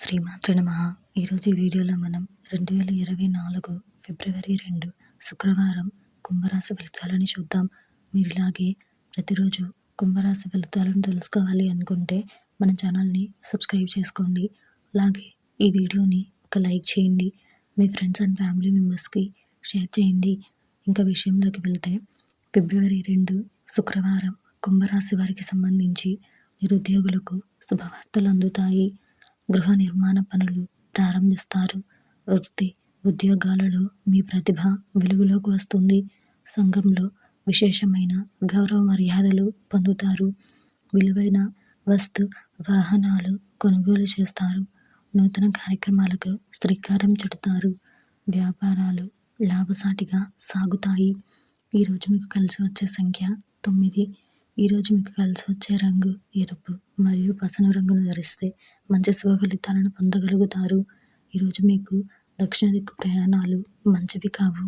శ్రీమాత్ర నమ. ఈరోజు ఈ వీడియోలో మనం రెండు వేల ఇరవై నాలుగు ఫిబ్రవరి రెండు శుక్రవారం కుంభరాశి ఫలితాలని చూద్దాం. మీరు ఇలాగే ప్రతిరోజు కుంభరాశి ఫలితాలను తెలుసుకోవాలి అనుకుంటే మన ఛానల్ని సబ్స్క్రైబ్ చేసుకోండి. అలాగే ఈ వీడియోని ఒక లైక్ చేయండి. మీ ఫ్రెండ్స్ అండ్ ఫ్యామిలీ మెంబర్స్కి షేర్ చేయండి. ఇంకా విషయంలోకి వెళ్తే ఫిబ్రవరి రెండు శుక్రవారం కుంభరాశి వారికి సంబంధించి నిరుద్యోగులకు శుభవార్తలు అందుతాయి. గృహ నిర్మాణ పనులు ప్రారంభిస్తారు. వృత్తి ఉద్యోగాలలో మీ ప్రతిభ వెలుగులోకి వస్తుంది. సంఘంలో విశేషమైన గౌరవ మర్యాదలు పొందుతారు. విలువైన వస్తు వాహనాలు కొనుగోలు చేస్తారు. నూతన కార్యక్రమాలకు శ్రీకారం చుడతారు. వ్యాపారాలు లాభసాటిగా సాగుతాయి. ఈరోజు మీకు కలిసి వచ్చే సంఖ్య తొమ్మిది. ఈరోజు మీకు కలిసి వచ్చే రంగు ఎరుపు. మరియు పసన రంగును ధరిస్తే మంచి శుభ ఫలితాలను పొందగలుగుతారు. ఈరోజు మీకు దక్షిణ దిక్కు ప్రయాణాలు మంచివి కావు.